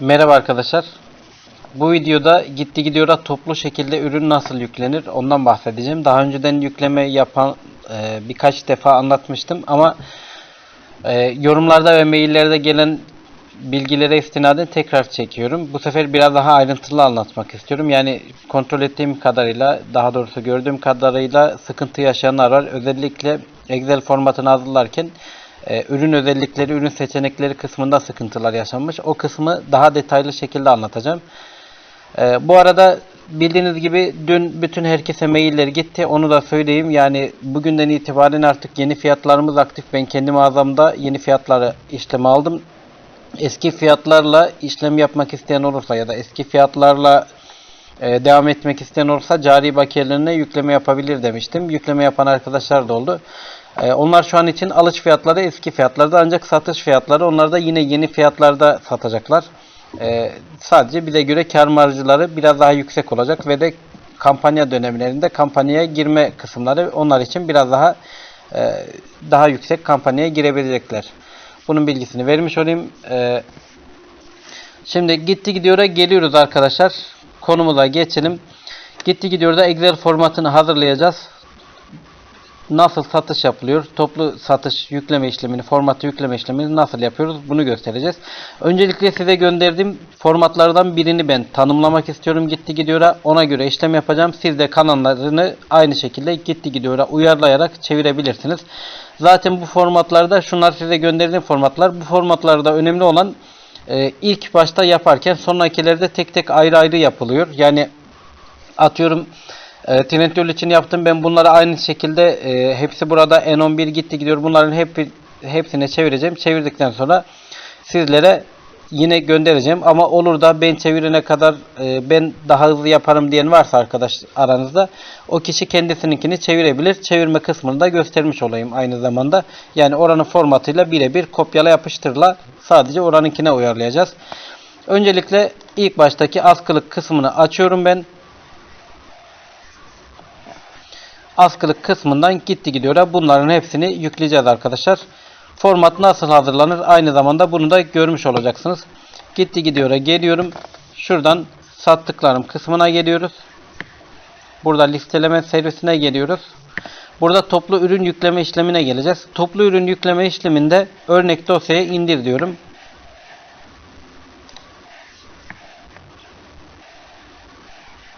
Merhaba arkadaşlar. Bu videoda gitti gidiyor'a toplu şekilde ürün nasıl yüklenir ondan bahsedeceğim. Daha önceden yükleme yapan e, birkaç defa anlatmıştım ama e, yorumlarda ve maillerde gelen bilgilere istinaden tekrar çekiyorum. Bu sefer biraz daha ayrıntılı anlatmak istiyorum. Yani kontrol ettiğim kadarıyla, daha doğrusu gördüğüm kadarıyla sıkıntı yaşayanlar var. Özellikle Excel formatını hazırlarken e, ürün özellikleri, ürün seçenekleri kısmında sıkıntılar yaşanmış. O kısmı daha detaylı şekilde anlatacağım. E, bu arada bildiğiniz gibi dün bütün herkese mailler gitti. Onu da söyleyeyim. Yani bugünden itibaren artık yeni fiyatlarımız aktif. Ben kendi mağazamda yeni fiyatları işleme aldım. Eski fiyatlarla işlem yapmak isteyen olursa ya da eski fiyatlarla e, devam etmek isteyen olursa cari bakiyelerine yükleme yapabilir demiştim. Yükleme yapan arkadaşlar da oldu. E, onlar şu an için alış fiyatları eski fiyatlarda ancak satış fiyatları onlar da yine yeni fiyatlarda satacaklar. E, sadece bize göre kar marjları biraz daha yüksek olacak ve de kampanya dönemlerinde kampanyaya girme kısımları onlar için biraz daha e, daha yüksek kampanyaya girebilecekler. Bunun bilgisini vermiş olayım. Şimdi gitti gidiyor'a geliyoruz arkadaşlar. Konumuza geçelim. Gitti gidiyor da Excel formatını hazırlayacağız. Nasıl satış yapılıyor? Toplu satış yükleme işlemini, formatı yükleme işlemini nasıl yapıyoruz? Bunu göstereceğiz. Öncelikle size gönderdiğim formatlardan birini ben tanımlamak istiyorum. Gitti gidiyor'a ona göre işlem yapacağım. Siz de kanallarını aynı şekilde gitti gidiyor'a uyarlayarak çevirebilirsiniz. Zaten bu formatlarda şunlar size gönderdiğim formatlar. Bu formatlarda önemli olan e, ilk başta yaparken sonrakilerde tek tek ayrı ayrı yapılıyor. Yani atıyorum e, Trendyol için yaptım ben bunları aynı şekilde e, hepsi burada N11 gitti gidiyor. Bunların hep hepsine çevireceğim. Çevirdikten sonra sizlere yine göndereceğim ama olur da ben çevirene kadar e, ben daha hızlı yaparım diyen varsa arkadaş aranızda o kişi kendisininkini çevirebilir. Çevirme kısmını da göstermiş olayım aynı zamanda. Yani oranın formatıyla birebir kopyala yapıştırla sadece oranınkine uyarlayacağız. Öncelikle ilk baştaki askılık kısmını açıyorum ben. Askılık kısmından gitti gidiyor. Bunların hepsini yükleyeceğiz arkadaşlar. Format nasıl hazırlanır? Aynı zamanda bunu da görmüş olacaksınız. Gitti gidiyor'a geliyorum. Şuradan sattıklarım kısmına geliyoruz. Burada listeleme servisine geliyoruz. Burada toplu ürün yükleme işlemine geleceğiz. Toplu ürün yükleme işleminde örnek dosyaya indir diyorum.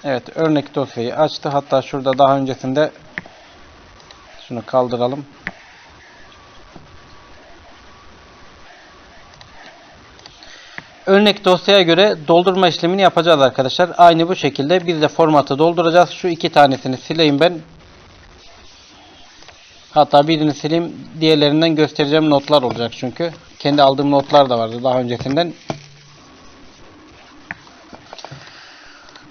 Evet örnek dosyayı açtı. Hatta şurada daha öncesinde şunu kaldıralım. Örnek dosyaya göre doldurma işlemini yapacağız arkadaşlar. Aynı bu şekilde biz de formatı dolduracağız. Şu iki tanesini sileyim ben. Hatta birini sileyim. Diğerlerinden göstereceğim notlar olacak çünkü. Kendi aldığım notlar da vardı daha öncesinden.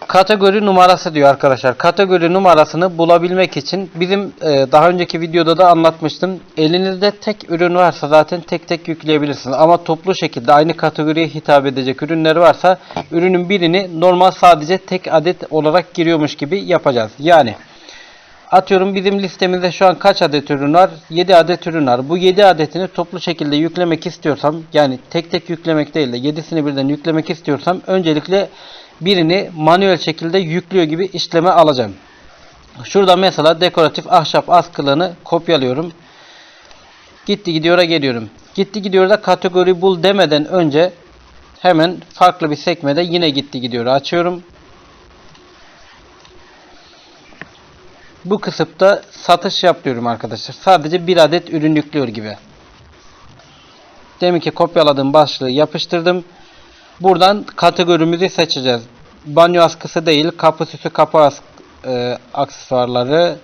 Kategori numarası diyor arkadaşlar. Kategori numarasını bulabilmek için bizim e, daha önceki videoda da anlatmıştım. Elinizde tek ürün varsa zaten tek tek yükleyebilirsiniz. Ama toplu şekilde aynı kategoriye hitap edecek ürünler varsa ürünün birini normal sadece tek adet olarak giriyormuş gibi yapacağız. Yani atıyorum bizim listemizde şu an kaç adet ürün var? 7 adet ürün var. Bu 7 adetini toplu şekilde yüklemek istiyorsam yani tek tek yüklemek değil de 7'sini birden yüklemek istiyorsam öncelikle birini manuel şekilde yüklüyor gibi işleme alacağım. Şurada mesela dekoratif ahşap askılığını kopyalıyorum. Gitti gidiyor'a geliyorum. Gitti gidiyor'da kategori bul demeden önce hemen farklı bir sekmede yine gitti gidiyor'u açıyorum. Bu kısıpta satış yapıyorum arkadaşlar. Sadece bir adet ürün yüklüyor gibi. Demin ki kopyaladığım başlığı yapıştırdım. Buradan kategorimizi seçeceğiz. Banyo askısı değil, kapı süsü kapı e, aksesuarları.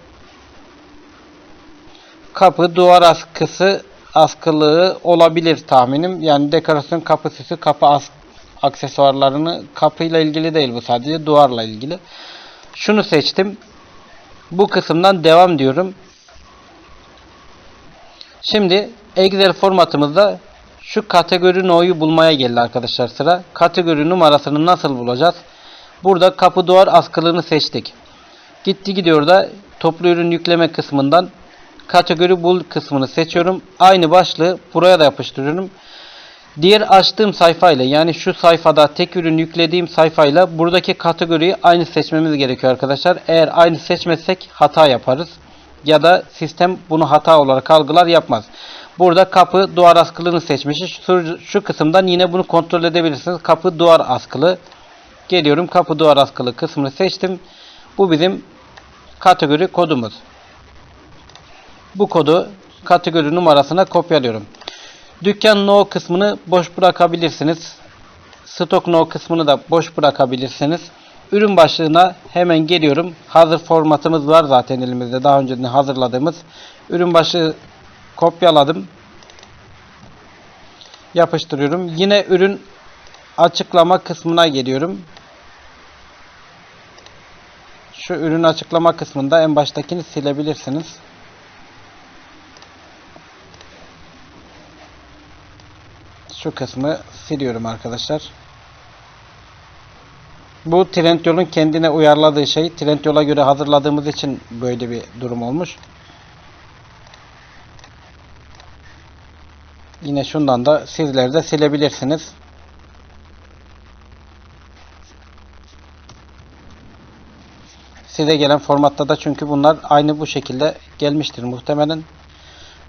Kapı duvar askısı askılığı olabilir tahminim. Yani dekorasyon kapı süsü kapı as aksesuarlarını kapıyla ilgili değil bu sadece duvarla ilgili. Şunu seçtim. Bu kısımdan devam diyorum. Şimdi Excel formatımızda şu kategori no'yu bulmaya geldi arkadaşlar sıra. Kategori numarasını nasıl bulacağız? Burada kapı duvar askılığını seçtik. Gitti gidiyor da toplu ürün yükleme kısmından kategori bul kısmını seçiyorum. Aynı başlığı buraya da yapıştırıyorum. Diğer açtığım sayfayla yani şu sayfada tek ürün yüklediğim sayfayla buradaki kategoriyi aynı seçmemiz gerekiyor arkadaşlar. Eğer aynı seçmezsek hata yaparız. Ya da sistem bunu hata olarak algılar yapmaz. Burada kapı duvar askılığını seçmişiz. Şu, şu kısımdan yine bunu kontrol edebilirsiniz. Kapı duvar askılı. Geliyorum kapı duvar askılı kısmını seçtim. Bu bizim kategori kodumuz. Bu kodu kategori numarasına kopyalıyorum. Dükkan no kısmını boş bırakabilirsiniz. Stok no kısmını da boş bırakabilirsiniz. Ürün başlığına hemen geliyorum. Hazır formatımız var zaten elimizde daha önceden hazırladığımız. Ürün başlığı kopyaladım. Yapıştırıyorum. Yine ürün açıklama kısmına geliyorum. Şu ürün açıklama kısmında en baştakini silebilirsiniz. Şu kısmı siliyorum arkadaşlar. Bu Trendyol'un kendine uyarladığı şey. Trendyol'a göre hazırladığımız için böyle bir durum olmuş. Yine şundan da sizler de silebilirsiniz. Size gelen formatta da çünkü bunlar aynı bu şekilde gelmiştir muhtemelen.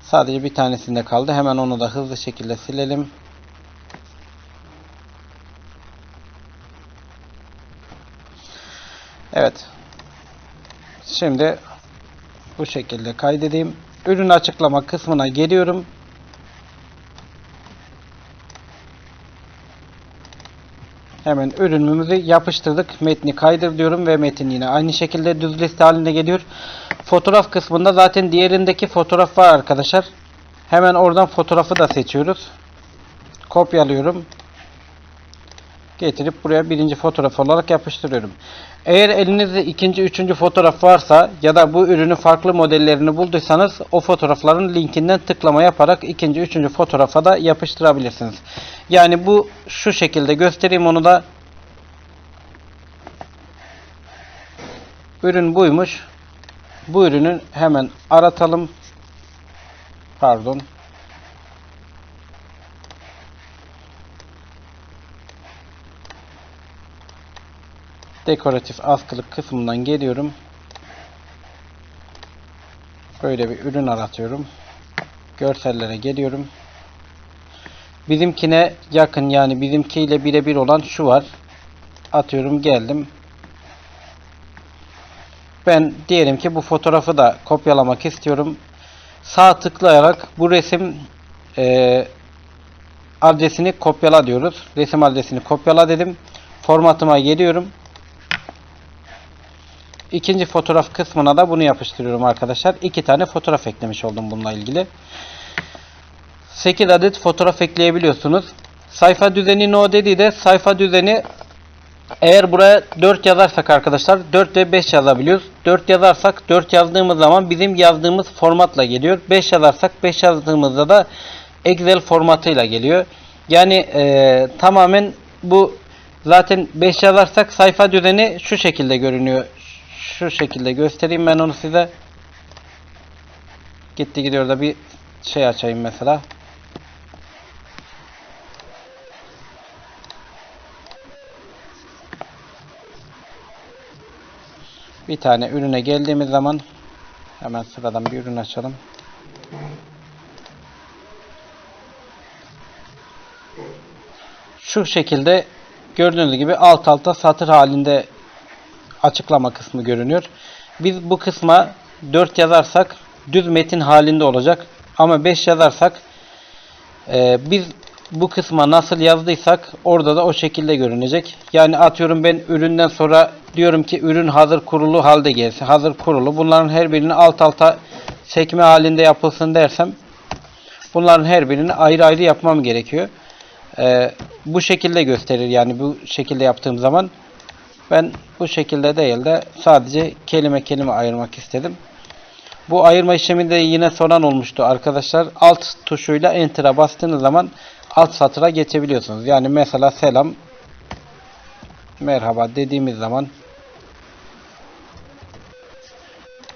Sadece bir tanesinde kaldı. Hemen onu da hızlı şekilde silelim. Evet. Şimdi bu şekilde kaydedeyim. Ürün açıklama kısmına geliyorum. Hemen ürünümüzü yapıştırdık. Metni kaydır diyorum ve metin yine aynı şekilde düz liste halinde geliyor. Fotoğraf kısmında zaten diğerindeki fotoğraf var arkadaşlar. Hemen oradan fotoğrafı da seçiyoruz. Kopyalıyorum. Getirip buraya birinci fotoğraf olarak yapıştırıyorum. Eğer elinizde ikinci, üçüncü fotoğraf varsa ya da bu ürünün farklı modellerini bulduysanız o fotoğrafların linkinden tıklama yaparak ikinci, üçüncü fotoğrafa da yapıştırabilirsiniz. Yani bu şu şekilde göstereyim onu da. Ürün buymuş. Bu ürünü hemen aratalım. Pardon. Dekoratif askılık kısmından geliyorum. Böyle bir ürün aratıyorum. Görsellere geliyorum. Bizimkine yakın yani bizimkiyle birebir olan şu var. Atıyorum geldim. Ben diyelim ki bu fotoğrafı da kopyalamak istiyorum. Sağ tıklayarak bu resim e, adresini kopyala diyoruz. Resim adresini kopyala dedim. Formatıma geliyorum. İkinci fotoğraf kısmına da bunu yapıştırıyorum arkadaşlar. İki tane fotoğraf eklemiş oldum bununla ilgili. 8 adet fotoğraf ekleyebiliyorsunuz. Sayfa düzeni no dediği de sayfa düzeni eğer buraya 4 yazarsak arkadaşlar 4 ve 5 yazabiliyoruz. 4 yazarsak 4 yazdığımız zaman bizim yazdığımız formatla geliyor. 5 yazarsak 5 yazdığımızda da Excel formatıyla geliyor. Yani e, tamamen bu zaten 5 yazarsak sayfa düzeni şu şekilde görünüyor şu şekilde göstereyim ben onu size. Gitti gidiyor da bir şey açayım mesela. Bir tane ürüne geldiğimiz zaman hemen sıradan bir ürün açalım. Şu şekilde gördüğünüz gibi alt alta satır halinde açıklama kısmı görünüyor. Biz bu kısma 4 yazarsak düz metin halinde olacak. Ama 5 yazarsak e, biz bu kısma nasıl yazdıysak orada da o şekilde görünecek. Yani atıyorum ben üründen sonra diyorum ki ürün hazır kurulu halde gelsin. Hazır kurulu. Bunların her birini alt alta sekme halinde yapılsın dersem bunların her birini ayrı ayrı yapmam gerekiyor. Ee, bu şekilde gösterir yani bu şekilde yaptığım zaman ben bu şekilde değil de sadece kelime kelime ayırmak istedim. Bu ayırma işleminde yine soran olmuştu arkadaşlar. Alt tuşuyla Enter'a bastığınız zaman alt satıra geçebiliyorsunuz. Yani mesela selam merhaba dediğimiz zaman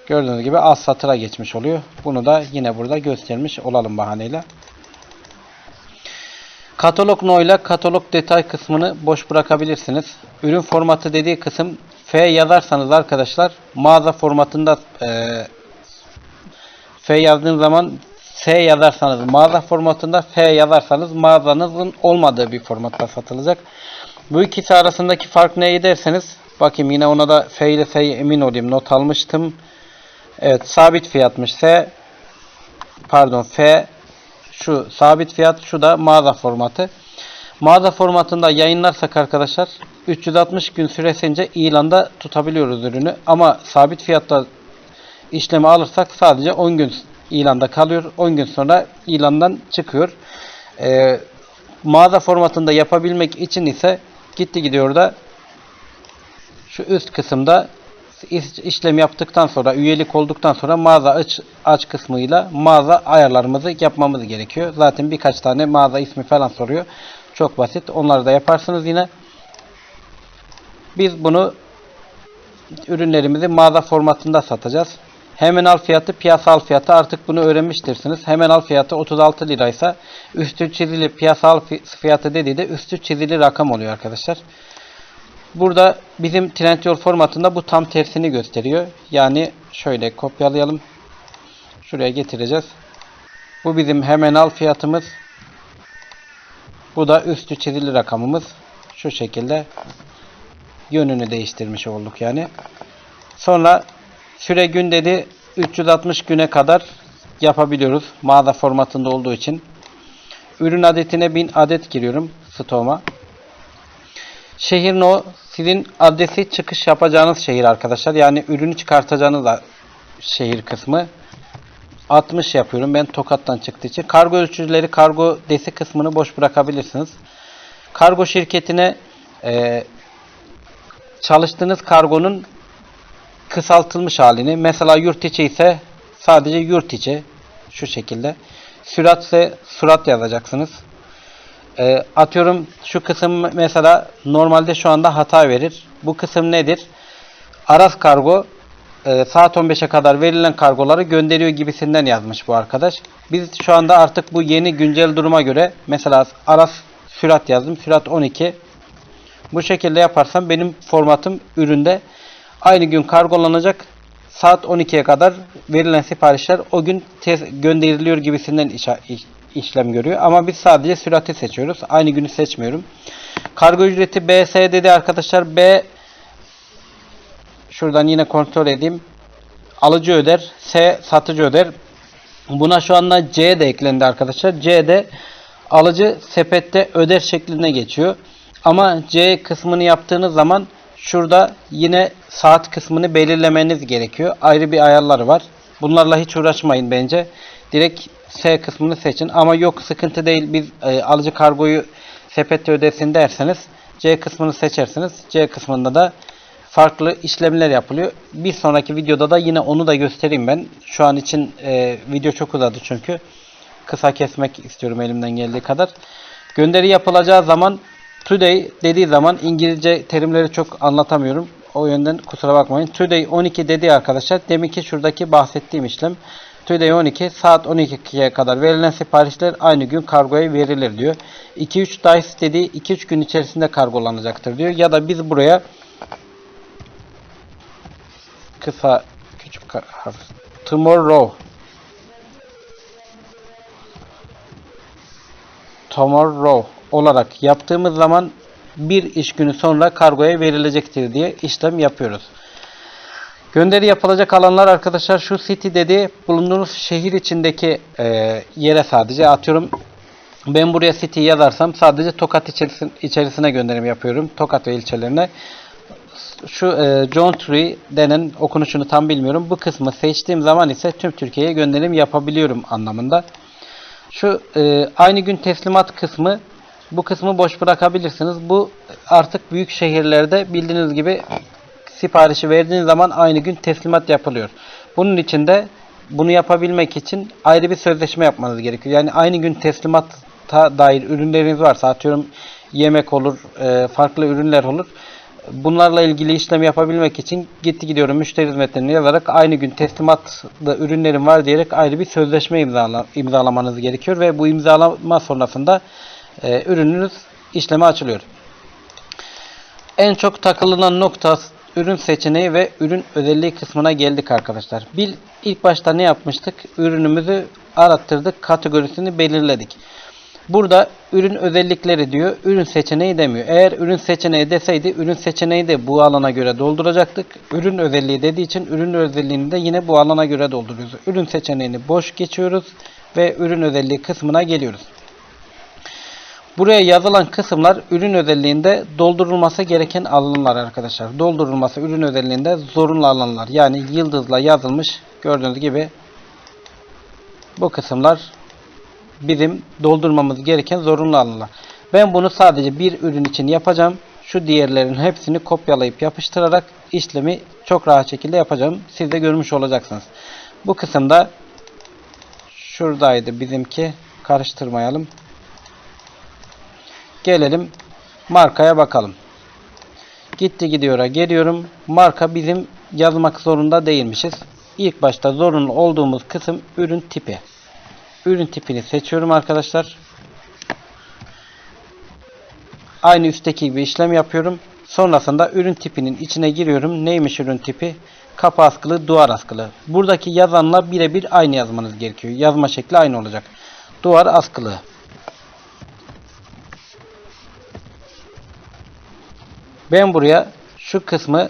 gördüğünüz gibi alt satıra geçmiş oluyor. Bunu da yine burada göstermiş olalım bahaneyle. Katalog no ile katalog detay kısmını boş bırakabilirsiniz. Ürün formatı dediği kısım F yazarsanız arkadaşlar mağaza formatında e, F yazdığınız zaman S yazarsanız mağaza formatında F yazarsanız mağazanızın olmadığı bir formatta satılacak. Bu ikisi arasındaki fark ne derseniz bakayım yine ona da F ile F'ye emin olayım not almıştım. Evet sabit fiyatmış S pardon F şu sabit fiyat şu da mağaza formatı. Mağaza formatında yayınlarsak arkadaşlar 360 gün süresince ilanda tutabiliyoruz ürünü ama sabit fiyatta işlemi alırsak sadece 10 gün ilanda kalıyor. 10 gün sonra ilandan çıkıyor. Ee, mağaza formatında yapabilmek için ise gitti gidiyor da şu üst kısımda işlem yaptıktan sonra üyelik olduktan sonra mağaza aç, aç kısmıyla mağaza ayarlarımızı yapmamız gerekiyor. Zaten birkaç tane mağaza ismi falan soruyor. Çok basit. Onları da yaparsınız yine. Biz bunu ürünlerimizi mağaza formatında satacağız. Hemen al fiyatı, piyasal fiyatı artık bunu öğrenmiştirsiniz. Hemen al fiyatı 36 liraysa üstü çizili piyasal fi- fiyatı dediği de üstü çizili rakam oluyor arkadaşlar. Burada bizim Trendyol formatında bu tam tersini gösteriyor. Yani şöyle kopyalayalım. Şuraya getireceğiz. Bu bizim hemen al fiyatımız. Bu da üstü çizili rakamımız. Şu şekilde yönünü değiştirmiş olduk yani. Sonra süre gün dedi 360 güne kadar yapabiliyoruz. Mağaza formatında olduğu için. Ürün adetine 1000 adet giriyorum stoğuma. Şehir no sizin adresi çıkış yapacağınız şehir arkadaşlar. Yani ürünü çıkartacağınız şehir kısmı. 60 yapıyorum. Ben Tokat'tan çıktığı için. Kargo ölçüleri kargo desi kısmını boş bırakabilirsiniz. Kargo şirketine e, çalıştığınız kargonun kısaltılmış halini. Mesela yurt içi ise sadece yurt içi. Şu şekilde. Sürat ise surat yazacaksınız. E, atıyorum şu kısım mesela normalde şu anda hata verir. Bu kısım nedir? Aras kargo e, saat 15'e kadar verilen kargoları gönderiyor gibisinden yazmış bu arkadaş. Biz şu anda artık bu yeni güncel duruma göre mesela Aras sürat yazdım. Sürat 12. Bu şekilde yaparsam benim formatım üründe aynı gün kargolanacak. Saat 12'ye kadar verilen siparişler o gün gönderiliyor gibisinden işlem görüyor. Ama biz sadece sürati seçiyoruz. Aynı günü seçmiyorum. Kargo ücreti BS dedi arkadaşlar. B şuradan yine kontrol edeyim. Alıcı öder. S satıcı öder. Buna şu anda C de eklendi arkadaşlar. C de alıcı sepette öder şekline geçiyor. Ama C kısmını yaptığınız zaman şurada yine saat kısmını belirlemeniz gerekiyor. Ayrı bir ayarları var. Bunlarla hiç uğraşmayın bence. Direkt S kısmını seçin. Ama yok sıkıntı değil biz e, alıcı kargoyu sepette ödesin derseniz C kısmını seçersiniz. C kısmında da farklı işlemler yapılıyor. Bir sonraki videoda da yine onu da göstereyim ben. Şu an için e, video çok uzadı çünkü. Kısa kesmek istiyorum elimden geldiği kadar. Gönderi yapılacağı zaman today dediği zaman İngilizce terimleri çok anlatamıyorum. O yönden kusura bakmayın. Today 12 dediği arkadaşlar deminki şuradaki bahsettiğim işlem. Today 12 saat 12'ye kadar verilen siparişler aynı gün kargoya verilir diyor. 2-3 dice dediği 2-3 gün içerisinde kargolanacaktır diyor. Ya da biz buraya kısa küçük harf tomorrow tomorrow olarak yaptığımız zaman bir iş günü sonra kargoya verilecektir diye işlem yapıyoruz. Gönderi yapılacak alanlar arkadaşlar şu city dedi bulunduğunuz şehir içindeki e, yere sadece atıyorum ben buraya city yazarsam sadece Tokat içerisin- içerisine gönderim yapıyorum. Tokat ve ilçelerine şu e, John Tree denen okunuşunu tam bilmiyorum. Bu kısmı seçtiğim zaman ise tüm Türkiye'ye gönderim yapabiliyorum anlamında. Şu e, aynı gün teslimat kısmı bu kısmı boş bırakabilirsiniz. Bu artık büyük şehirlerde bildiğiniz gibi siparişi verdiğiniz zaman aynı gün teslimat yapılıyor. Bunun için de bunu yapabilmek için ayrı bir sözleşme yapmanız gerekiyor. Yani aynı gün teslimata dair ürünleriniz varsa atıyorum yemek olur, e, farklı ürünler olur. Bunlarla ilgili işlem yapabilmek için gitti gidiyorum müşteri hizmetlerini yazarak aynı gün teslimatta ürünlerim var diyerek ayrı bir sözleşme imzala, imzalamanız gerekiyor ve bu imzalama sonrasında e, ürününüz işleme açılıyor. En çok takılınan nokta ürün seçeneği ve ürün özelliği kısmına geldik arkadaşlar. Bir ilk başta ne yapmıştık? Ürünümüzü arattırdık, kategorisini belirledik. Burada ürün özellikleri diyor, ürün seçeneği demiyor. Eğer ürün seçeneği deseydi, ürün seçeneği de bu alana göre dolduracaktık. Ürün özelliği dediği için ürün özelliğini de yine bu alana göre dolduruyoruz. Ürün seçeneğini boş geçiyoruz ve ürün özelliği kısmına geliyoruz. Buraya yazılan kısımlar ürün özelliğinde doldurulması gereken alanlar arkadaşlar. Doldurulması ürün özelliğinde zorunlu alanlar. Yani yıldızla yazılmış gördüğünüz gibi bu kısımlar bizim doldurmamız gereken zorunlu alanlar. Ben bunu sadece bir ürün için yapacağım. Şu diğerlerin hepsini kopyalayıp yapıştırarak işlemi çok rahat şekilde yapacağım. Siz de görmüş olacaksınız. Bu kısımda şuradaydı bizimki. Karıştırmayalım. Gelelim markaya bakalım. Gitti gidiyor'a geliyorum. Marka bizim yazmak zorunda değilmişiz. İlk başta zorunlu olduğumuz kısım ürün tipi. Ürün tipini seçiyorum arkadaşlar. Aynı üstteki gibi işlem yapıyorum. Sonrasında ürün tipinin içine giriyorum. Neymiş ürün tipi? Kapı askılı, duvar askılı. Buradaki yazanla birebir aynı yazmanız gerekiyor. Yazma şekli aynı olacak. Duvar askılı. Ben buraya şu kısmı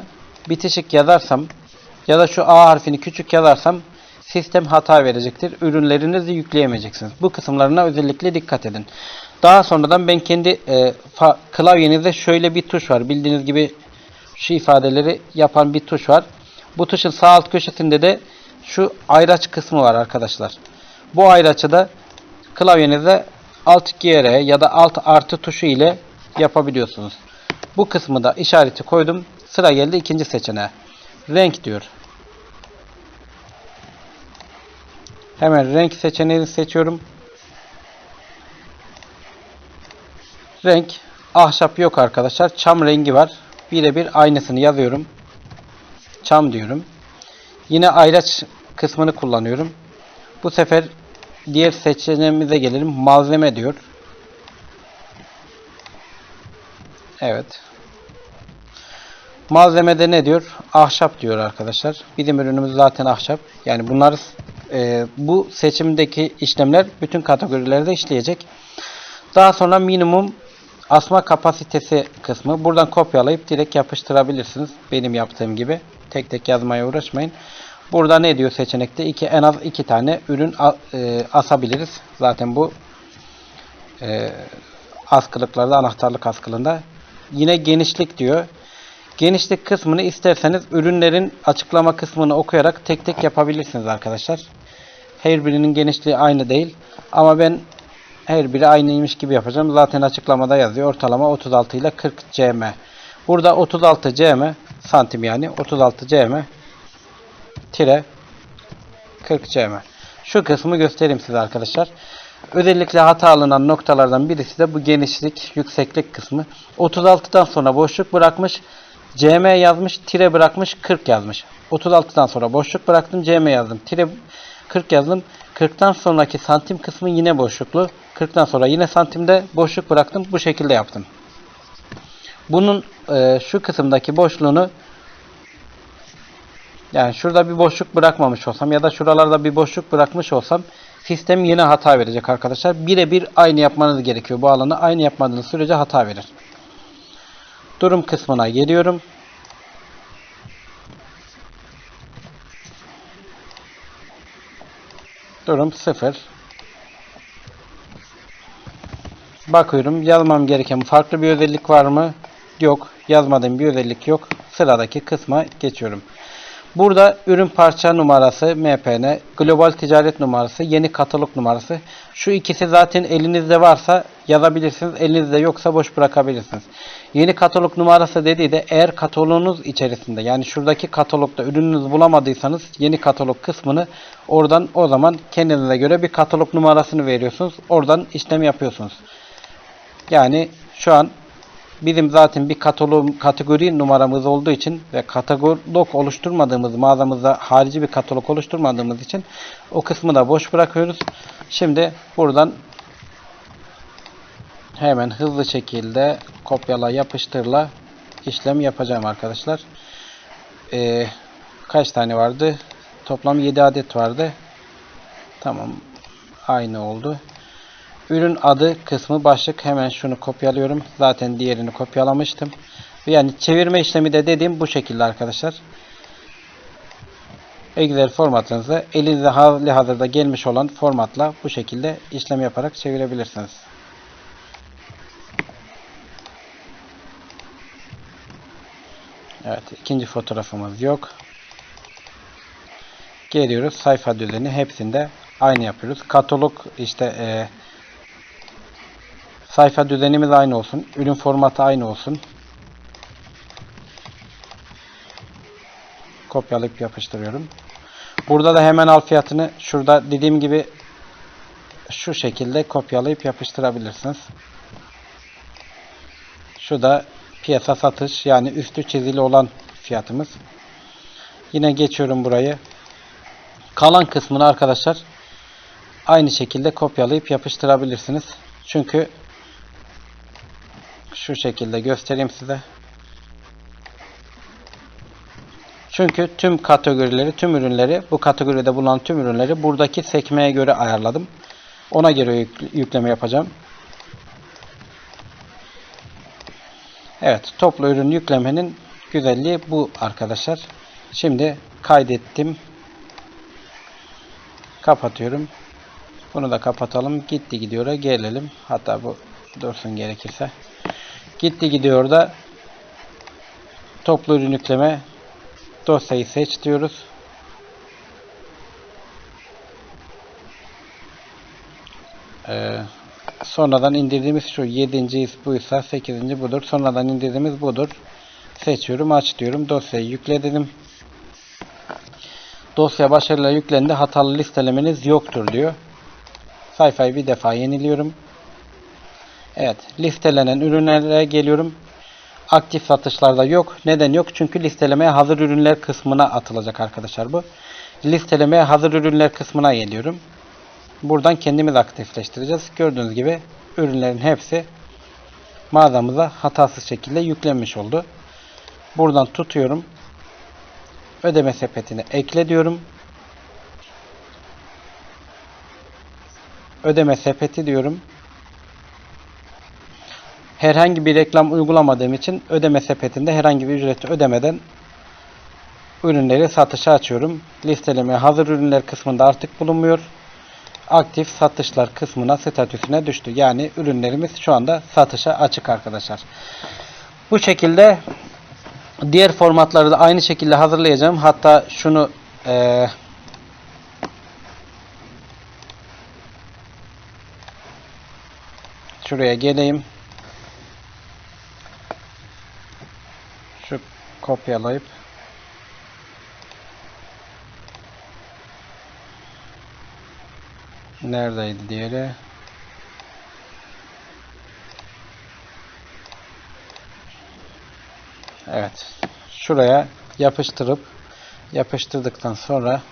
bitişik yazarsam ya da şu A harfini küçük yazarsam sistem hata verecektir. Ürünlerinizi yükleyemeyeceksiniz. Bu kısımlarına özellikle dikkat edin. Daha sonradan ben kendi e, fa- klavyenizde şöyle bir tuş var. Bildiğiniz gibi şu ifadeleri yapan bir tuş var. Bu tuşun sağ alt köşesinde de şu ayraç kısmı var arkadaşlar. Bu ayraçı da klavyenizde alt GR ya da alt artı tuşu ile yapabiliyorsunuz. Bu kısmı da işareti koydum. Sıra geldi ikinci seçeneğe. Renk diyor. Hemen renk seçeneğini seçiyorum. Renk ahşap yok arkadaşlar. Çam rengi var. Birebir aynısını yazıyorum. Çam diyorum. Yine ayraç kısmını kullanıyorum. Bu sefer diğer seçeneğimize gelelim. Malzeme diyor. Evet. Malzemede ne diyor? Ahşap diyor arkadaşlar. Bizim ürünümüz zaten ahşap. Yani bunlar e, bu seçimdeki işlemler bütün kategorilerde işleyecek. Daha sonra minimum asma kapasitesi kısmı. Buradan kopyalayıp direkt yapıştırabilirsiniz. Benim yaptığım gibi. Tek tek yazmaya uğraşmayın. Burada ne diyor seçenekte? İki, en az iki tane ürün e, asabiliriz. Zaten bu e, askılıklarda, anahtarlık askılığında. Yine genişlik diyor. Genişlik kısmını isterseniz ürünlerin açıklama kısmını okuyarak tek tek yapabilirsiniz arkadaşlar. Her birinin genişliği aynı değil. Ama ben her biri aynıymış gibi yapacağım. Zaten açıklamada yazıyor. Ortalama 36 ile 40 cm. Burada 36 cm santim yani 36 cm tire 40 cm. Şu kısmı göstereyim size arkadaşlar. Özellikle hata alınan noktalardan birisi de bu genişlik, yükseklik kısmı. 36'dan sonra boşluk bırakmış. CM yazmış, tire bırakmış, 40 yazmış. 36'dan sonra boşluk bıraktım, CM yazdım. Tire 40 yazdım. 40'tan sonraki santim kısmı yine boşluklu. 40'tan sonra yine santimde boşluk bıraktım. Bu şekilde yaptım. Bunun e, şu kısımdaki boşluğunu yani şurada bir boşluk bırakmamış olsam ya da şuralarda bir boşluk bırakmış olsam sistem yine hata verecek arkadaşlar. Birebir aynı yapmanız gerekiyor. Bu alanı aynı yapmadığınız sürece hata verir. Durum kısmına geliyorum. Durum 0. Bakıyorum yazmam gereken farklı bir özellik var mı? Yok. Yazmadığım bir özellik yok. Sıradaki kısma geçiyorum. Burada ürün parça numarası MPN, global ticaret numarası, yeni katalog numarası. Şu ikisi zaten elinizde varsa yazabilirsiniz. Elinizde yoksa boş bırakabilirsiniz. Yeni katalog numarası dediği de eğer kataloğunuz içerisinde yani şuradaki katalogda ürününüzü bulamadıysanız yeni katalog kısmını oradan o zaman kendinize göre bir katalog numarasını veriyorsunuz. Oradan işlem yapıyorsunuz. Yani şu an bizim zaten bir katalog kategori numaramız olduğu için ve katalog oluşturmadığımız mağazamızda harici bir katalog oluşturmadığımız için o kısmı da boş bırakıyoruz. Şimdi buradan hemen hızlı şekilde kopyala yapıştırla işlem yapacağım arkadaşlar. Ee, kaç tane vardı? Toplam 7 adet vardı. Tamam. Aynı oldu. Ürün adı kısmı başlık. Hemen şunu kopyalıyorum. Zaten diğerini kopyalamıştım. Yani çevirme işlemi de dediğim bu şekilde arkadaşlar. Excel formatınızı elinizde hali hazırda gelmiş olan formatla bu şekilde işlem yaparak çevirebilirsiniz. Evet ikinci fotoğrafımız yok. Geliyoruz sayfa düzeni hepsinde aynı yapıyoruz. Katalog işte e, sayfa düzenimiz aynı olsun. Ürün formatı aynı olsun. Kopyalayıp yapıştırıyorum. Burada da hemen al fiyatını şurada dediğim gibi şu şekilde kopyalayıp yapıştırabilirsiniz. Şu da piyasa satış yani üstü çizili olan fiyatımız. Yine geçiyorum burayı. Kalan kısmını arkadaşlar aynı şekilde kopyalayıp yapıştırabilirsiniz. Çünkü şu şekilde göstereyim size. Çünkü tüm kategorileri, tüm ürünleri, bu kategoride bulunan tüm ürünleri buradaki sekmeye göre ayarladım. Ona göre yük- yükleme yapacağım. Evet, toplu ürün yüklemenin güzelliği bu arkadaşlar. Şimdi kaydettim. Kapatıyorum. Bunu da kapatalım. Gitti gidiyor gelelim. Hatta bu dursun gerekirse. Gitti gidiyor da toplu ürün yükleme dosyayı seç diyoruz. Ee, sonradan indirdiğimiz şu 7. buysa 8. budur. Sonradan indirdiğimiz budur. Seçiyorum aç diyorum. Dosyayı yükle dedim. Dosya başarıyla yüklendi. Hatalı listelemeniz yoktur diyor. Sayfayı bir defa yeniliyorum. Evet. Listelenen ürünlere geliyorum. Aktif satışlarda yok. Neden yok? Çünkü listelemeye hazır ürünler kısmına atılacak arkadaşlar bu. Listelemeye hazır ürünler kısmına geliyorum. Buradan kendimiz aktifleştireceğiz. Gördüğünüz gibi ürünlerin hepsi mağazamıza hatasız şekilde yüklenmiş oldu. Buradan tutuyorum. Ödeme sepetine ekle diyorum. Ödeme sepeti diyorum. Herhangi bir reklam uygulamadığım için ödeme sepetinde herhangi bir ücreti ödemeden ürünleri satışa açıyorum. Listelemeye hazır ürünler kısmında artık bulunmuyor. Aktif satışlar kısmına statüsüne düştü. Yani ürünlerimiz şu anda satışa açık arkadaşlar. Bu şekilde diğer formatları da aynı şekilde hazırlayacağım. Hatta şunu eee şuraya geleyim. Şu kopyalayıp neredeydi diğeri? Evet. Şuraya yapıştırıp yapıştırdıktan sonra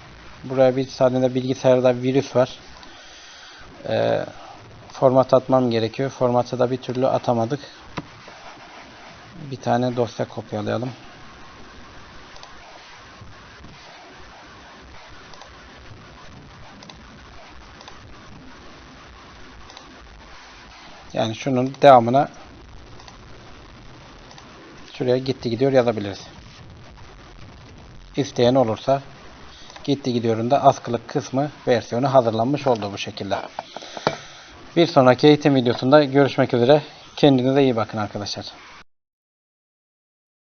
buraya bir tane bilgisayarda virüs var. Ee, format atmam gerekiyor. Formatı da bir türlü atamadık. Bir tane dosya kopyalayalım. Yani şunun devamına şuraya gitti gidiyor yazabiliriz. İsteyen olursa gitti gidiyorunda askılık kısmı versiyonu hazırlanmış oldu bu şekilde. Bir sonraki eğitim videosunda görüşmek üzere. Kendinize iyi bakın arkadaşlar.